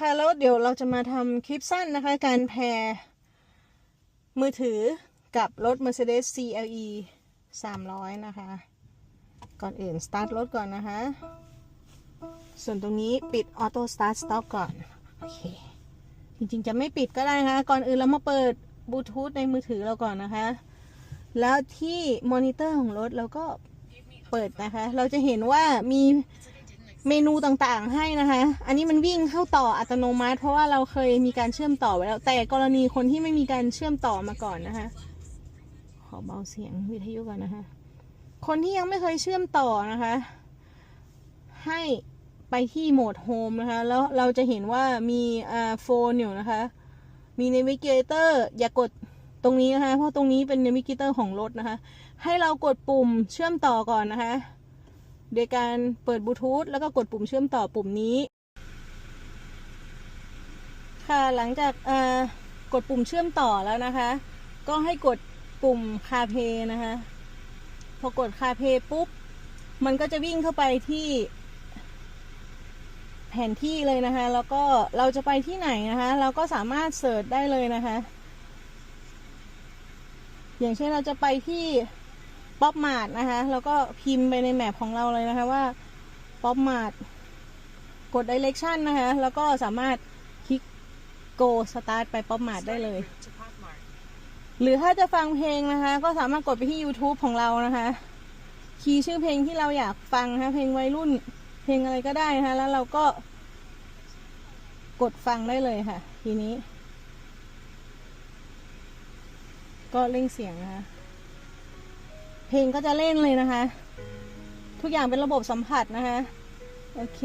ค่ะแล้วเดี๋ยวเราจะมาทำคลิปสั้นนะคะ การแพรมือถือกับรถ Mercedes CLE 300 นะคะ ก่อนอื่น สตาร์ทรถก่อนนะคะ ส่วนตรงนี้ปิดออโต้สตาร์ทสต็อปก่อน โอเค จริงๆ จะไม่ปิดก็ได้นะคะ ก่อนอื่นเรามาเปิดบลูทูธในมือถือเราก่อนนะคะ แล้วที่มอนิเตอร์ของรถเราก็เปิดนะคะ เราจะเห็นว่ามี เมนูต่างๆให้นะคะ อันนี้มันวิ่งเข้าต่ออัตโนมัติ เพราะว่าเราเคยมีการเชื่อมต่อไว้แล้ว แต่กรณีคนที่ไม่มีการเชื่อมต่อมาก่อนนะคะ ขอเบาเสียงวิทยุก่อนนะคะ คนที่ยังไม่เคยเชื่อมต่อนะคะ ให้ไปที่โหมดโฮมนะคะ แล้วเราจะเห็นว่ามีอ่าโฟนอยู่นะคะ มี Navigator อย่ากดตรงนี้นะคะ เพราะตรงนี้เป็น Navigator ของรถนะคะ ให้เรากดปุ่มเชื่อมต่อก่อนนะคะ โดยการเปิดบลูทูธแล้วก็กดปุ่มเชื่อมต่อปุ่มนี้ ค่ะหลังจากกดปุ่มเชื่อมต่อแล้วนะคะ ก็ให้กดปุ่มคาเพนะคะ พอกดคาเพปุ๊บ มันก็จะวิ่งเข้าไปที่แผนที่เลยนะคะ แล้วก็เราจะไปที่ไหนนะคะ เราก็สามารถเสิร์ชได้เลยนะคะ อย่างเช่นเราจะไปที่ ป๊อปมาร์ทนะคะ แล้วก็พิมพ์ไปในแมปของเราเลยนะคะว่าป๊อปมาร์ทกด direction นะคะ แล้วก็สามารถคลิก go start ไปป๊อปมาร์ทได้เลย หรือถ้าจะฟังเพลงนะคะ ก็สามารถกดไปที่ YouTube ของเรานะคะ คีย์ชื่อเพลงที่เราอยากฟังนะคะเพลงวัยรุ่น เพลงอะไรก็ได้นะคะ แล้วเราก็ กดฟังได้เลยค่ะ ทีนี้ ก็เร่งเสียงนะคะ เพลงก็จะเล่นเลยนะคะ ทุกอย่างเป็นระบบสัมผัสนะคะ โอเค